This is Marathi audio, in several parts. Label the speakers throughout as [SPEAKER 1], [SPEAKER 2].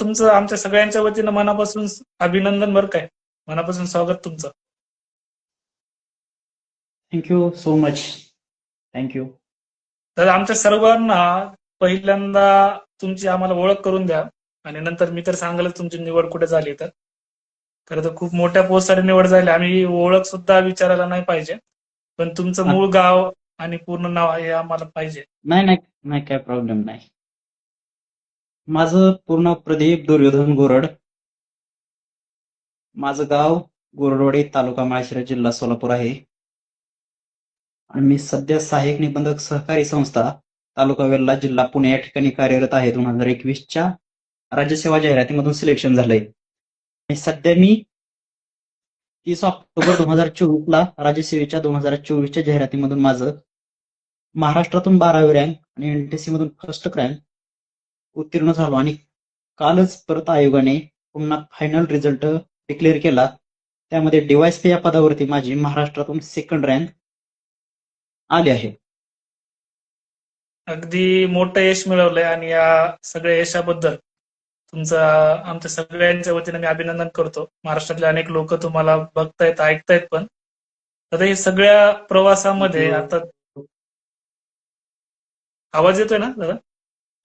[SPEAKER 1] तुमचं आमच्या सगळ्यांच्या वतीनं मनापासून अभिनंदन बरं काय. मनापासून स्वागत तुमचं.
[SPEAKER 2] थँक्यू सो मच थँक्यू
[SPEAKER 1] तर आमच्या सर्वांना पहिल्यांदा तुमची आम्हाला ओळख करून द्या. आणि नंतर मी तर सांगालच तुमची निवड कुठे झाली तर. खरं तर खूप मोठ्या पोस्टसाठी निवड झाली. आम्ही ओळख सुद्धा विचारायला नाही पाहिजे. पण तुमचं मूळ गाव आणि पूर्ण नाव हे आम्हाला पाहिजे.
[SPEAKER 2] नाही नाही नाही काय प्रॉब्लेम नाही. माझं पूर्ण प्रदीप दुर्योधन गोरड. माझं गाव गोरडवाडी तालुका माळशिरा जिल्हा सोलापूर आहे. आणि मी सध्या सहाय्यक निबंधक सहकारी संस्था तालुका वेल्ला जिल्हा पुणे या ठिकाणी कार्यरत आहे. दोन हजार एकवीसच्या राज्यसेवा जाहिरातीमधून सिलेक्शन झालंय. आणि सध्या मी तीस ऑक्टोबर दोन हजार चोवीसला राज्यसेवेच्या दोन हजार चोवीसच्या जाहिरातीमधून माझं महाराष्ट्रातून बारावी रँक आणि एनटीसी मधून फर्स्ट रँक उत्तीर्ण झालो आणि कालच परत आयोगाने पुन्हा फायनल रिझल्ट डिक्लेअर केला. त्यामध्ये डिवाइस या पदावरती माझी महाराष्ट्रातून सेकंड रँक आली आहे.
[SPEAKER 1] अगदी मोठं यश मिळवलंय आणि या सगळ्या यशाबद्दल तुमचं आमच्या सगळ्यांच्या वतीने मी अभिनंदन करतो. महाराष्ट्रातले अनेक लोक तुम्हाला बघतायत ऐकतायत पण. आता हे सगळ्या प्रवासामध्ये आता आवाज येतोय ना दादा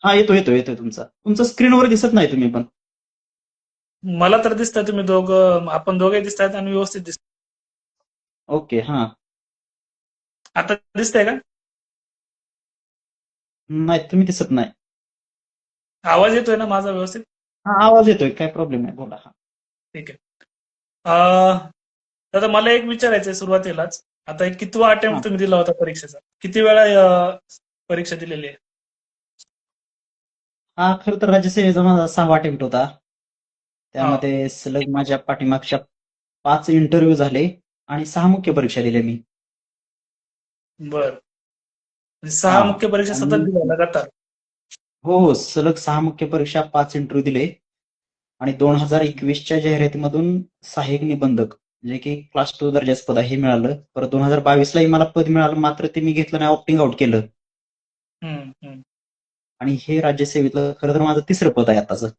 [SPEAKER 2] हा येतो येतो येतोय तुमचा. तुमचं स्क्रीनवर दिसत नाही तुम्ही पण.
[SPEAKER 1] मला तर दिसतंय तुम्ही दोघं आपण दोघे दिसतायत आणि व्यवस्थित दिसत
[SPEAKER 2] ओके हा.
[SPEAKER 1] आता दिसतंय का?
[SPEAKER 2] नाही तुम्ही दिसत नाही.
[SPEAKER 1] आवाज येतोय ना माझा व्यवस्थित?
[SPEAKER 2] हा आवाज येतोय काय प्रॉब्लेम नाही बोला हा.
[SPEAKER 1] ठीक आहे. दादा मला एक विचारायचंय सुरुवातीलाच. आता एक कितवा. अटेम्प्ट तुम्ही दिला होता परीक्षेचा? किती वेळा परीक्षा दिलेली आहे?
[SPEAKER 2] हा खरं तर राज्यसेवेचा माझा सहावा अटेम्प्ट होता. त्यामध्ये सलग माझ्या पाठीमागच्या पाच इंटरव्ह्यू झाले आणि सहा मुख्य परीक्षा दिल्या मी.
[SPEAKER 1] बर. सहा
[SPEAKER 2] हा.
[SPEAKER 1] मुख्य परीक्षा सतत दिल्या लगातार.
[SPEAKER 2] हो हो सलग सहा मुख्य परीक्षा पाच इंटरव्ह्यू दिले. आणि दोन हजार एकवीसच्या जाहिरातीमधून सहाय्यक निबंधक जे की क्लास टू दर्जाचं पद आहे हे मिळालं. परत दोन हजार बावीसलाही मला पद मिळालं मात्र ते मी घेतलं नाही ऑप्टिंग आउट केलं. आणि हे राज्यसेवेतलं खरं तर माझं तिसरं पद आहे आताचं.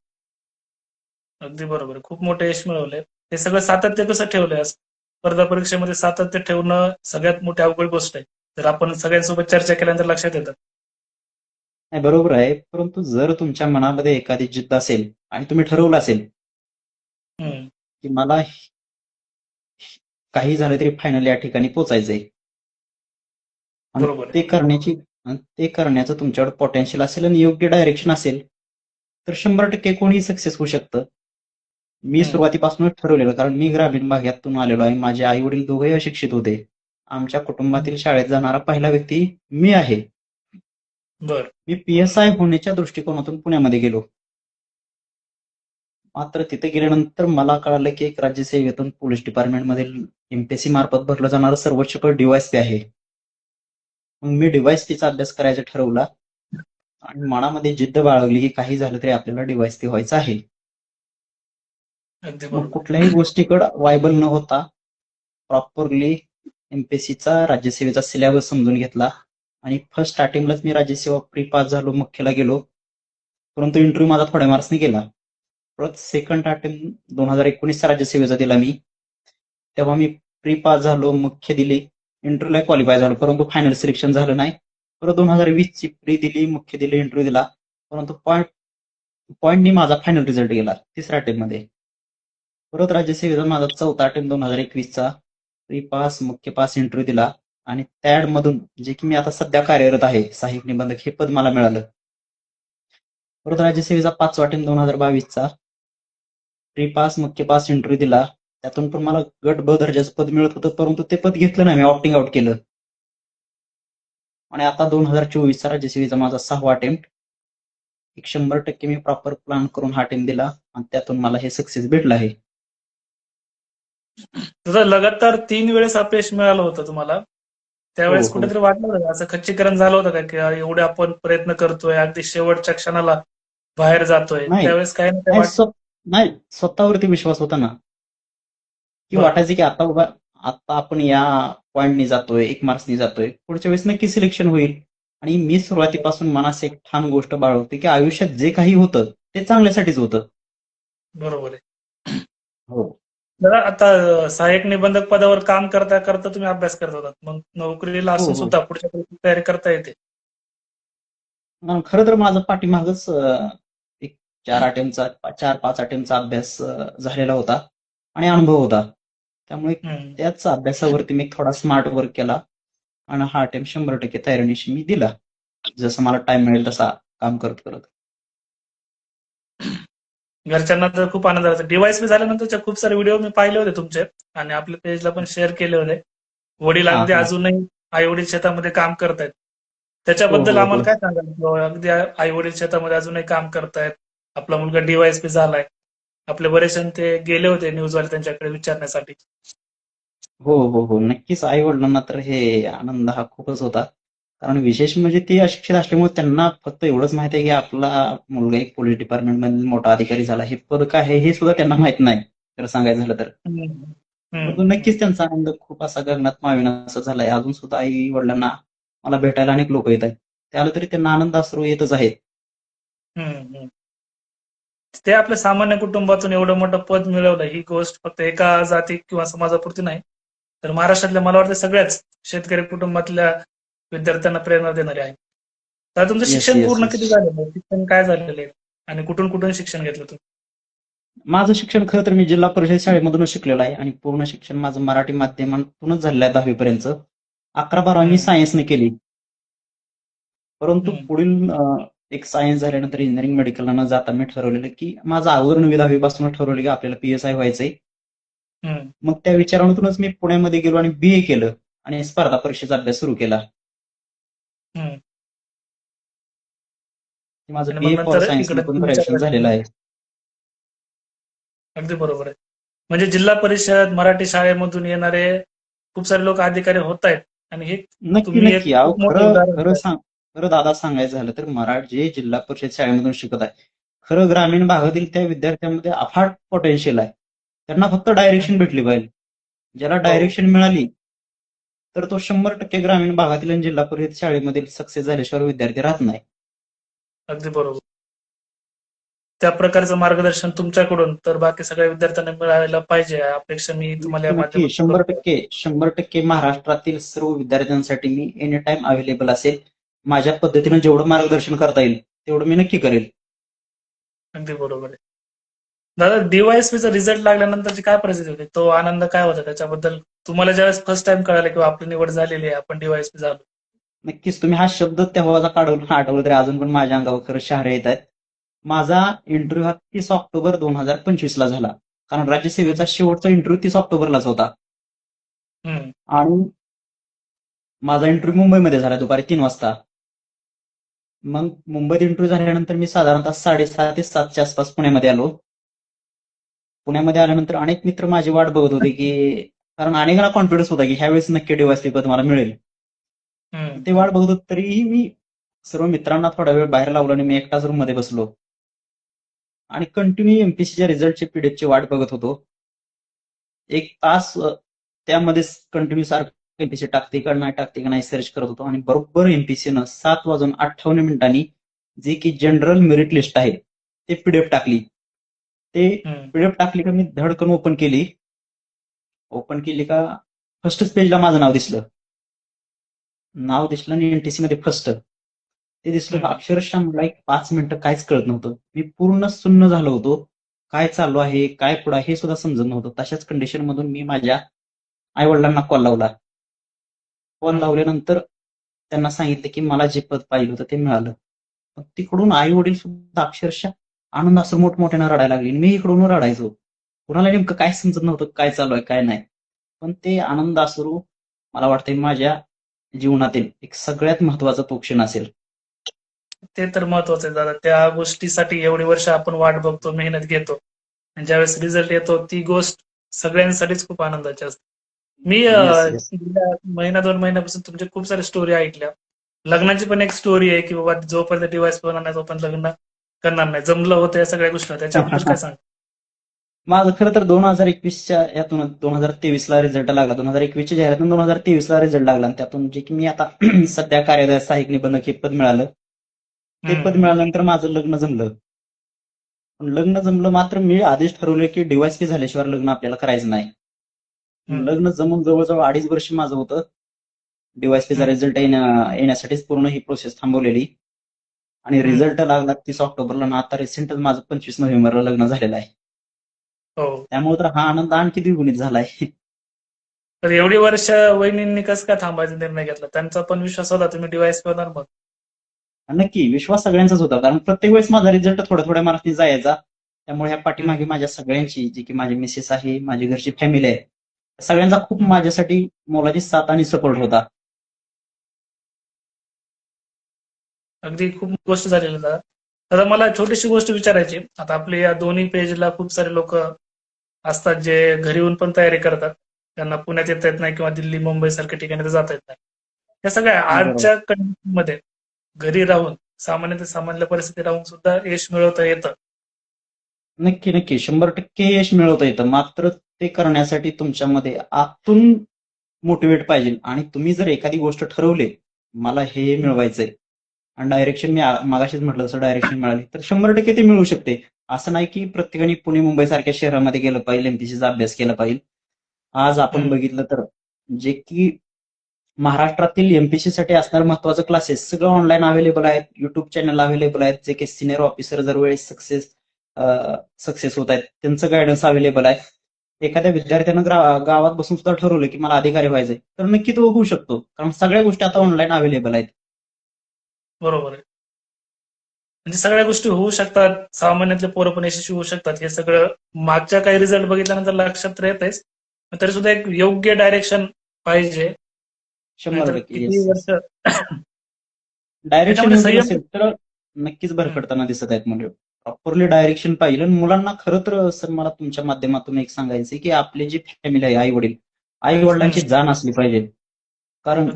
[SPEAKER 1] अगदी बरोबर. खूप मोठं यश मिळवलंय. हे सगळं सातत्य कसं ठेवलंय स्पर्धा परीक्षेमध्ये सातत्य ठेवणं सगळ्यात मोठी अवघड गोष्ट आहे. तर आपण सगळ्यांसोबत चर्चा केल्यानंतर लक्षात येतं.
[SPEAKER 2] नाही बरोबर आहे. परंतु जर तुमच्या मनामध्ये एखादी जिद्द असेल आणि तुम्ही ठरवलं असेल की मला काही झालं तरी फायनल या ठिकाणी पोचायचंय. ते करण्याची ते करण्याचं तुमच्याकडे पोटेन्शियल असेल आणि योग्य डायरेक्शन असेल तर शंभर टक्के कोणीही सक्सेस होऊ शकतं. मी. सुरुवातीपासूनच ठरवलेलं कारण मी ग्रामीण भागातून आलेलो आहे. माझे आई वडील दोघेही अशिक्षित होते. आमच्या कुटुंबातील शाळेत जाणारा पहिला व्यक्ती मी आहे.
[SPEAKER 1] बर.
[SPEAKER 2] मी पी एस आय होण्याच्या दृष्टिकोनातून पुण्यामध्ये गेलो. मात्र तिथे गेल्यानंतर मला कळालं की एक राज्यसेवेतून पोलीस डिपार्टमेंटमध्ये एमपीएससी मार्फत भरलं जाणारं सर्वोच्च पद डीवायसपी आहे. मग मी डीवायसपीचा अभ्यास करायचा ठरवला. आणि मनामध्ये जिद्द बाळगली की काही झालं तरी आपल्याला डीवायसपी व्हायचं आहे. मग कुठल्याही गोष्टीकडे वायबल न होता प्रॉपरली एमपीएससीचा राज्यसेवेचा सिलेबस समजून घेतला. आणि फर्स्ट स्टार्टिंगलाच मी राज्यसेवा प्री पास झालो मुख्यला गेलो. परंतु इंटरव्ह्यू माझा थोड्या मार्क्सने गेला. परत सेकंड अटेम्प्ट दोन हजार एकोणीसचा राज्यसेवेचा दिला मी. तेव्हा मी प्री पास झालो मुख्य दिली. इंटरव्ह्यूला क्वालिफाय झालो. परंतु फायनल सिलेक्शन झालं नाही. परत दोन हजार वीस ची प्री दिली मुख्य दिली इंटरव्ह्यू दिला. परंतु पॉईंट पॉईंटनी माझा फायनल रिझल्ट गेला तिसऱ्या अटेम्प्टमध्ये. परत राज्यसेवेचा माझा चौथा अटेम्प दोन हजार एकवीसचा प्री पास मुख्य पास इंटरव्ह्यू दिला. आणि त्याड मधून जे की मी आता सध्या कार्यरत आहे सहाय्यक निबंधक हे पद मला मिळालं. परत राज्यसेवेचा पाचवा अटेम्प दोन हजार बावीसचा प्री पास मुख्य पास इंटरव्ह्यू दिला. त्यातून पण मला गट ब दर्जाचं पद मिळत होतं परंतु ते पद घेतलं नाही मी ऑप्टिंग आउट केलं. आणि आता दोन हजार चोवीसचा राज्यसेवेचा माझा सहावा अटेम्प्ट एक शंभर टक्के मी प्रॉपर प्लॅन करून हा अटेम्प्ट दिला आणि त्यातून मला हे सक्सेस भेटलं आहे.
[SPEAKER 1] तुझं लगातार तीन वेळेस अपयश मिळालं होतं तुम्हाला. त्यावेळेस
[SPEAKER 2] हो, हो.
[SPEAKER 1] कुठेतरी वाटलं होतं? असं खच्चीकरण झालं होतं का? की एवढे आपण प्रयत्न करतोय अगदी शेवटच्या क्षणाला बाहेर जातोय. त्यावेळेस काय
[SPEAKER 2] नाही स्वतःवरती विश्वास होता ना. की. वाटायचं की आता बाबा आता आपण या पॉइंटनी जातोय एक मार्क्सनी जातोय. पुढच्या वेळेस नक्की सिलेक्शन होईल. आणि मी सुरुवातीपासून मनास एक ठाम गोष्ट बाळगते की आयुष्यात जे काही होतं ते चांगल्यासाठीच होतं.
[SPEAKER 1] बरोबर आहे.
[SPEAKER 2] हो.
[SPEAKER 1] दादा आता सहाय्यक निबंधक पदावर काम करता करता तुम्ही अभ्यास करत होतात. मग नोकरीला
[SPEAKER 2] हो,
[SPEAKER 1] असून
[SPEAKER 2] हो.
[SPEAKER 1] सुद्धा पुढच्या परीक्षेची तयारी करता येते.
[SPEAKER 2] खरं तर माझा पाठीमागच एक चार अटेम्पचा चार पाच अटेम्पचा अभ्यास झालेला होता. आणि अनुभव होता. त्यामुळे. त्याच अभ्यासावरती मी थोडा स्मार्ट वर्क केला आणि हा अटेम्प्ट शंभर टक्के तयारीनिशी मी दिला. जसं मला टाइम मिळेल तसा काम करत करत.
[SPEAKER 1] घरच्यांना तर खूप आनंद झाला. डिवाइस बी झाल्यानंतरचे खूप सारे व्हिडिओ मी पाहिले होते तुमचे आणि आपल्या पेजला पण शेअर केले होते. वडील अगदी. अजूनही आई वडील शेतामध्ये काम करतायत. त्याच्याबद्दल
[SPEAKER 2] हो, हो,
[SPEAKER 1] आम्हाला
[SPEAKER 2] हो.
[SPEAKER 1] काय सांगाल? अगदी आई वडील शेतामध्ये अजूनही काम करतायत. आपला मुलगा डिवाइस बी झालाय. आपले बरेचसे ते गेले होते न्यूजवाले त्यांच्याकडे विचारण्यासाठी.
[SPEAKER 2] हो हो हो. नक्कीच आई वडिलांना तर हे आनंद हा खूपच होता. कारण विशेष म्हणजे ते अशिक्षित असल्यामुळे त्यांना फक्त एवढंच माहिती आहे की आपला मुलगा एक पोलीस डिपार्टमेंटमध्ये मोठा अधिकारी झाला. हे पद काय आहे हे सुद्धा त्यांना माहीत नाही. खरं सांगायचं झालं तर. नक्कीच त्यांचा आनंद खूप असा गगनात मावेना असा झालाय. अजून सुद्धा आई वडिलांना मला भेटायला अनेक लोक येत आहेत. त्याला तरी त्यांना आनंद अश्रू येतच आहेत.
[SPEAKER 1] ते आपल्या सामान्य कुटुंबातून एवढं मोठं पद मिळवलं ही गोष्ट फक्त एका जाती किंवा समाजापुरती नाही. तर महाराष्ट्रातल्या मला वाटतं सगळ्याच शेतकरी कुटुंबातल्या विद्यार्थ्यांना प्रेरणा देणारे आहे तर तुमचं शिक्षण पूर्ण. किती झालेलं शिक्षण काय झालेलं आहे? आणि कुठून कुठून शिक्षण घेतलं तुम्ही?
[SPEAKER 2] माझं शिक्षण खरं तर मी जिल्हा परिषद शाळेमधूनच शिकलेलो आहे आणि पूर्ण शिक्षण माझं मराठी माध्यमातूनच झालेलं आहे दहावीपर्यंत. अकरा बारावी मी. सायन्सने केली. परंतु. पुढील एक सायन्स झाल्यानंतर इंजिनिअरिंग मेडिकलला न जाता मी ठरवलेलं की माझं नववी दहावीपासून ठरवलं की आपल्याला पी एस आय व्हायचंय. मग त्या विचारातूनच मी पुण्यामध्ये गेलो आणि बी ए केलं आणि स्पर्धा परीक्षेचा अभ्यास सुरू केला. माझं
[SPEAKER 1] आणि
[SPEAKER 2] बी ए
[SPEAKER 1] मग
[SPEAKER 2] फॉर सायन्स ग्रॅज्युएशन झालेलं आहे.
[SPEAKER 1] अगदी बरोबर आहे. म्हणजे जिल्हा परिषद मराठी शाळेमधून येणारे खूप सारे लोक अधिकारी होत आहेत. आणि हे
[SPEAKER 2] नक्की नक्की. खरं. सांग खरं दादा सांगायचं झालं तर मराठी जे जिल्हा परिषद शाळेमधून शिकत आहे. खरं ग्रामीण भागातील त्या विद्यार्थ्यांमध्ये अफाट पोटेन्शियल आहे. त्यांना फक्त डायरेक्शन भेटली पाहिजे. ज्याला. डायरेक्शन मिळाली तर तो शंभर टक्के ग्रामीण भागातील आणि जिल्हा परिषद शाळेमधील सक्सेस झाल्याशिवाय विद्यार्थी राहत नाही.
[SPEAKER 1] अगदी बरोबर. त्या प्रकारचं मार्गदर्शन तुमच्याकडून तर बाकी सगळ्या विद्यार्थ्यांना मिळायला पाहिजे. अपेक्षा मी तुम्हाला
[SPEAKER 2] शंभर. टक्के शंभर टक्के महाराष्ट्रातील सर्व विद्यार्थ्यांसाठी मी एनी टाइम अवेलेबल असेल. माझ्या पद्धतीनं जेवढं मार्गदर्शन करता येईल तेवढं मी नक्की करेल.
[SPEAKER 1] अगदी बरोबर आहे. दादा डीवायएसपीचा रिझल्ट लागल्यानंतरची काय परिस्थिती होती? तो आनंद काय होता? त्याच्याबद्दल तुम्हाला ज्यावेळेस फर्स्ट टाइम कळालं किंवा आपली निवड झालेली आहे आपण डीवायएसपी झालो
[SPEAKER 2] नक्कीच तुम्ही हा शब्द तेव्हाचा काढून आठवलं तरी अजून पण माझ्या अंगावर खरं शहारे येत आहेत. माझा इंटरव्ह्यू हा तीस ऑक्टोबर दोन हजार पंचवीस ला झाला. कारण राज्यसेवेचा शेवटचा इंटरव्ह्यू तीस ऑक्टोबरलाच होता. आणि माझा इंटरव्ह्यू मुंबईमध्ये झाला दुपारी तीन वाजता. मग मुंबईत इंटरव्ह्यू झाल्यानंतर मी साधारणतः साडेसहा ते सातच्या आसपास पुण्यामध्ये आलो. पुण्यामध्ये आल्यानंतर अनेक मित्र माझी वाट बघत होते की कारण अनेकांना कॉन्फिडन्स होता की ह्यावेळेस नक्की डिवाइस पद मला मिळेल. ते वाट बघत होतो तरीही मी सर्व मित्रांना थोडा वेळ बाहेर लावला आणि मी एकटाच रूममध्ये बसलो. आणि कंटिन्यू एमपीसीच्या रिझल्टची पीडीएफची वाट बघत होतो. एक तास त्यामध्ये कंटिन्यू सारखं एमपीसी टाकते का नाही टाकते का नाही सर्च करत होतो. आणि बरोबर एमपीसीनं सात वाजून अठ्ठावन्न मिनिटांनी जे की जनरल मेरिट लिस्ट आहे ते पीडीएफ टाकली. ते पीडीएफ टाकली का मी धडकन ओपन केली. ओपन केली का फर्स्टच पेजला माझं नाव दिसलं. नाव दिसलं आणि एनटीसी मध्ये फर्स्ट ते दिसलं. अक्षरशः मला एक पाच मिनिटं काहीच कळत नव्हतं. मी पूर्ण सुन्न झालो होतो. काय चालू आहे काय पुढं हे सुद्धा समजत नव्हतं. तशाच कंडिशन मधून मी माझ्या आई वडिलांना कॉल लावला. कॉल लावल्यानंतर त्यांना सांगितलं की मला जे पद पाहिजे होतं ते मिळालं. मग तिकडून आई वडील सुद्धा अक्षरशः आनंद असं मोठमोठ्यानं रडायला लागली. मी इकडून रडायचो. कुणाला नेमकं काय समजत नव्हतं काय चालू आहे काय नाही. पण ते आनंद असरू मला वाटतंय माझ्या जीवनातील एक सगळ्यात महत्त्वाचा तो क्षण असेल.
[SPEAKER 1] ते तर महत्वाचं आहे दादा. त्या गोष्टीसाठी एवढी वर्ष आपण वाट बघतो मेहनत घेतो. आणि ज्यावेळेस रिझल्ट येतो ती गोष्ट सगळ्यांसाठीच खूप आनंदाची असते. मी महिना दोन महिन्यापासून तुमच्या खूप साऱ्या स्टोरी ऐकल्या. लग्नाची पण एक स्टोरी आहे की बाबा जोपर्यंत डिवाइस होणार नाही तोपर्यंत लग्न करणार नाही. जमलं होतं या सगळ्या गोष्टी त्याच्याबद्दल काय सांग
[SPEAKER 2] माझं खरं तर दोन हजार एकवीसच्या यातून दोन हजार तेवीस ला रिझल्ट लागला. दोन हजार एकवीसच्या जाहिरातून दोन हजार तेवीस ला रिझल्ट लागला. आणि त्यातून जे की मी आता सध्या कार्यरत सहाय्यक निबंधक हे पद मिळालं. ते पद मिळाल्यानंतर माझं लग्न जमलं. पण लग्न जमलं मात्र मी आधीच ठरवलं की डिवायस झाल्याशिवाय लग्न आपल्याला करायचं नाही. लग्न जमून जवळजवळ अडीच वर्ष माझं होतं. डिवायसपीचा
[SPEAKER 1] हम्म.
[SPEAKER 2] रिझल्ट येण्यासाठीच पूर्ण ही प्रोसेस थांबवलेली. आणि. रिझल्ट लागला तीस ऑक्टोबरला आणि आता रिसेंटच माझं पंचवीस नोव्हेंबरला लग्न झालेलं आहे.
[SPEAKER 1] हो.
[SPEAKER 2] त्यामुळे तर हा आनंद आणखी द्विगुणित झालाय.
[SPEAKER 1] तर एवढी वर्ष वहिनींनी कसं काय थांबायचा निर्णय घेतला? त्यांचा पण विश्वास होता तुम्ही डिवाइस करणार मग
[SPEAKER 2] नक्की विश्वास सगळ्यांचाच होता. कारण प्रत्येक वेळेस माझा रिझल्ट थोड्या थोड्या मार्क्सनी जायचा. त्यामुळे ह्या पाठीमागे माझ्या सगळ्यांची जी की माझी मिसेस आहे माझी घरची फॅमिली आहे सगळ्यांचा खूप माझ्यासाठी मोलाची साथ आणि सपोर्ट होता.
[SPEAKER 1] अगदी खूप गोष्ट झालेली दादा. दादा मला छोटीशी गोष्ट विचारायची. आता आपल्या या दोन्ही पेजला खूप सारे लोक असतात जे घरी येऊन पण तयारी करतात. त्यांना पुण्यात येता येत नाही किंवा दिल्ली मुंबई सारख्या ठिकाणी तर जाता येत नाही. या सगळ्या आजच्या मध्ये घरी राहून सामान्य ते सामान्य परिस्थिती राहून सुद्धा यश मिळवता येतं.
[SPEAKER 2] नक्की नक्की. शंभर टक्के यश मिळवता येतं. मात्र ते करण्यासाठी तुमच्यामध्ये आतून मोटिवेट पाहिजे. आणि तुम्ही जर एखादी गोष्ट ठरवली मला हे मिळवायचंय. आणि डायरेक्शन मी मागाशीच म्हटलं तसं डायरेक्शन मिळाली तर शंभर टक्के ते मिळू शकते. असं नाही की प्रत्येकाने पुणे मुंबई सारख्या शहरामध्ये गेलं पाहिजे एमपीसीचा अभ्यास केला पाहिजे. आज आपण. बघितलं तर जे की महाराष्ट्रातील एमपीसी साठी असणारे महत्वाचं क्लासेस सगळं ऑनलाईन अवेलेबल आहेत. युट्यूब चॅनल अवेलेबल आहेत. जे की सिनियर ऑफिसर जर वेळेस सक्सेस सक्सेस होत आहेत त्यांचं गायडन्स अवेलेबल आहे. एखाद्या विद्यार्थ्यानं गावात बसून सुद्धा ठरवलं की मला अधिकारी व्हायचंय तर नक्की तो होऊ शकतो. कारण सगळ्या गोष्टी आता ऑनलाईन अवेलेबल आहेत.
[SPEAKER 1] बरोबर आहे. म्हणजे सगळ्या गोष्टी होऊ शकतात सामान्यातले पोरं पण यशस्वी होऊ शकतात. हे सगळं मागच्या काही रिझल्ट बघितल्यानंतर लक्षात येतेच पण तरी सुद्धा एक योग्य डायरेक्शन पाहिजे.
[SPEAKER 2] शंभर डायरेक्शन नक्कीच भरकडताना दिसत आहेत म्हणजे प्रॉपरली डायरेक्शन पाहिजे आणि मुलांना खरं तर सर मला तुमच्या माध्यमातून एक सांगायचं की आपली जी फॅमिली आहे आई वडील आई वडिलांची जाण असली पाहिजे. कारण.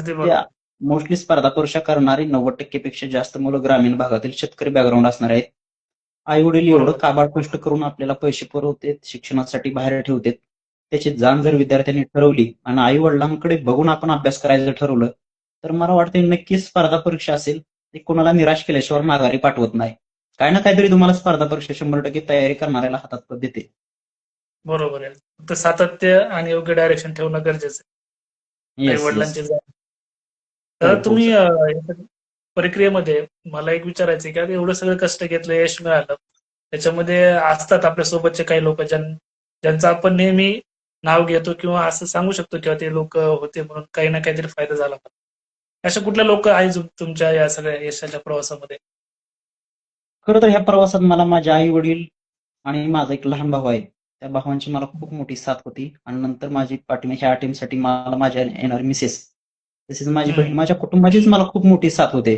[SPEAKER 2] मोस्टली स्पर्धा परीक्षा करणारी नव्वद टक्केपेक्षा जास्त मुलं ग्रामीण भागातील शेतकरी बॅकग्राऊंड असणार आहेत. आई वडील एवढं. काबाड कष्ट करून आपल्याला पैसे पुरवतात शिक्षणासाठी बाहेर ठेवतात. त्याची जाण जर विद्यार्थ्यांनी ठरवली आणि आई वडिलांकडे बघून आपण अभ्यास करायचं ठरवलं तर मला वाटतं नक्कीच स्पर्धा परीक्षा असेल ते कोणाला निराश केल्याशिवाय माघारी पाठवत नाही. काय ना काहीतरी तुम्हाला स्पर्धा परीक्षा शंभर टक्के तयारी करणाऱ्याला हातात पण देते.
[SPEAKER 1] बरोबर आहे. फक्त सातत्य आणि योग्य डायरेक्शन ठेवणं गरजेचं आहे. वडिलांची.
[SPEAKER 2] हो,
[SPEAKER 1] तर तुम्ही प्रक्रियेमध्ये मला एक विचारायचं आहे की आता एवढं सगळं कष्ट घेतलं यश मिळालं त्याच्यामध्ये असतात आपल्या सोबतचे काही लोक ज्यांचं आपण नेहमी नाव घेतो किंवा असं सांगू शकतो किंवा ते लोक होते म्हणून काही ना काहीतरी फायदा झाला. अशा कुठल्या लोक आहेत तुमच्या या सगळ्या यशाच्या प्रवासामध्ये?
[SPEAKER 2] खरं तर ह्या प्रवासात मला माझे आई वडील आणि माझा एक लहान भाऊ आहे त्या भावांची मला खूप मोठी साथ होती आणि नंतर माझी पाठीमा ह्या टीमसाठी मला माझ्या येणार मिसेस तसेच माझी. बहीण माझ्या कुटुंबाचीच मला खूप मोठी साथ होते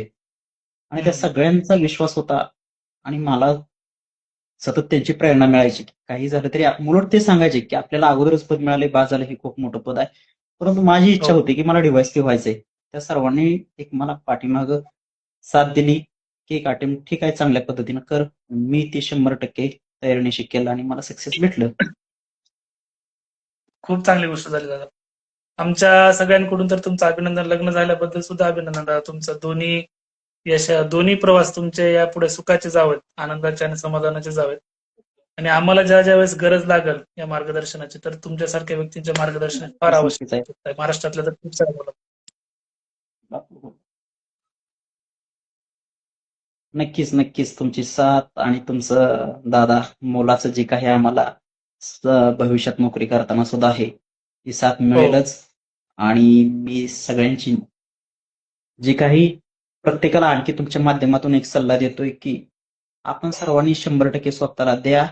[SPEAKER 2] आणि त्या. सगळ्यांचा विश्वास होता आणि मला सतत त्यांची प्रेरणा मिळायची काही झालं तरी उलट ते सांगायचे की आपल्याला अगोदरच पद मिळाले बाद झालं हे खूप मोठं पद आहे परंतु माझी इच्छा
[SPEAKER 1] हो.
[SPEAKER 2] होती की मला डिवाइस व्हायचंय त्या सर्वांनी एक मला पाठीमाग साथ दिली की एक अटेम्प्ट ठीक आहे चांगल्या पद्धतीनं कर. मी ते शंभर टक्के तयारीनिशी केलं आणि मला सक्सेस भेटलं.
[SPEAKER 1] खूप चांगली गोष्ट झाली दादा. आमच्या सगळ्यांकडून तर तुमचं अभिनंदन लग्न झाल्याबद्दल सुद्धा अभिनंदन दादा. तुमचं दोन्ही यश दोन्ही प्रवास तुमचे यापुढे सुखाचे जावेत आनंदाचे आणि समाधानाचे जावेत. आणि आम्हाला ज्या ज्या वेळेस गरज लागेल या मार्गदर्शनाची तर तुमच्यासारख्या व्यक्तींचे मार्गदर्शन फार आवश्यक
[SPEAKER 2] आहे.
[SPEAKER 1] महाराष्ट्रातल्या तर खूप मुलं
[SPEAKER 2] नक्कीच नक्कीच. तुमची साथ आणि तुमचं दादा मोलाचं जे काही आम्हाला स- भविष्यात नोकरी करताना सुद्धा आहे ती साथ मिळेलच. आणि मी सगळ्यांची जे काही प्रत्येकाला आणखी तुमच्या माध्यमातून एक सल्ला देतोय की आपण सर्वांनी शंभर टक्के स्वतःला द्या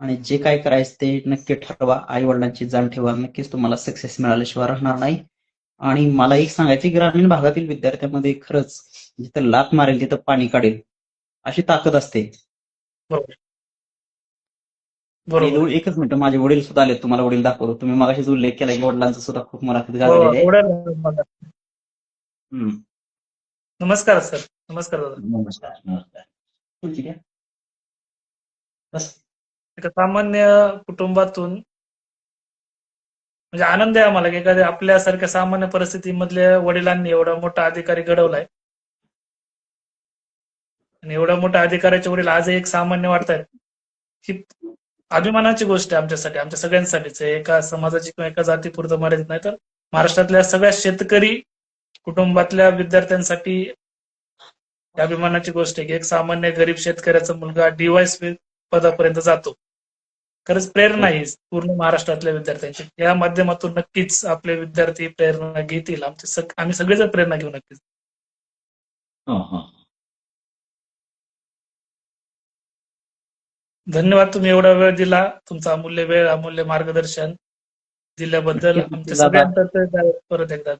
[SPEAKER 2] आणि जे काय करायचं ते नक्की ठरवा. आई वडिलांची जाण ठेवा. नक्कीच तुम्हाला सक्सेस मिळाल्याशिवाय राहणार नाही. आणि मला एक सांगायचं की ग्रामीण भागातील विद्यार्थ्यांमध्ये खरंच जिथं लात मारेल तिथं पाणी काढेल. अशी ताकद असते.
[SPEAKER 1] बरोबर.
[SPEAKER 2] एकच मिनिट माझे वडील सुद्धा आले तुम्हाला वडील दाखवतो. तुम्ही मगाशीच उल्लेख केला की वडिलांचा सुद्धा खूप
[SPEAKER 1] हो,
[SPEAKER 2] गाजलेली
[SPEAKER 1] मला-
[SPEAKER 2] हम्म.
[SPEAKER 1] नमस्कार सर. नमस्कार दादा.
[SPEAKER 2] नमस्कार नमस्कार.
[SPEAKER 1] एका सामान्य कुटुंबातून म्हणजे आनंद आहे आम्हाला की एखाद्या आपल्यासारख्या सामान्य परिस्थितीमधल्या वडिलांनी एवढा मोठा अधिकारी घडवलाय. आणि एवढा मोठा अधिकाराच्या वडील आज एक सामान्य वाटतायत ही अभिमानाची गोष्ट आहे आमच्यासाठी आमच्या सगळ्यांसाठीच एका समाजाची किंवा एका जातीपुरतं मर्यादित नाही तर महाराष्ट्रातल्या सगळ्या शेतकरी कुटुंबातल्या विद्यार्थ्यांसाठी अभिमानाची गोष्ट आहे की एक सामान्य गरीब शेतकऱ्याचा मुलगा डीवायस पदापर्यंत जातो. खरंच प्रेरणा आहे पूर्ण महाराष्ट्रातल्या विद्यार्थ्यांची. या माध्यमातून नक्कीच आपले विद्यार्थी प्रेरणा घेतील. आमचे आम्ही सगळेजण प्रेरणा घेऊ नक्कीच. धन्यवाद तुम्ही एवढा वेळ दिला. तुमचा अमूल्य वेळ अमूल्य मार्गदर्शन दिल्याबद्दल परत एकदा.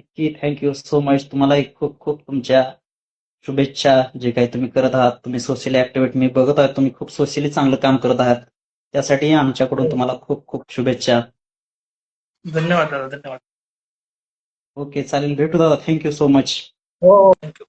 [SPEAKER 2] नक्की थँक्यू सो मच तुम्हालाही खूप खूप तुमच्या शुभेच्छा. जे काही तुम्ही करत आहात तुम्ही सोशली ऍक्टिव्हिटी मी बघत आहात तुम्ही खूप सोशली चांगलं काम करत आहात. त्यासाठी आमच्याकडून तुम्हाला खूप खूप शुभेच्छा.
[SPEAKER 1] धन्यवाद दादा धन्यवाद.
[SPEAKER 2] ओके चालेल. भेटू दादा. थँक्यू सो मच
[SPEAKER 1] हो थँक्यू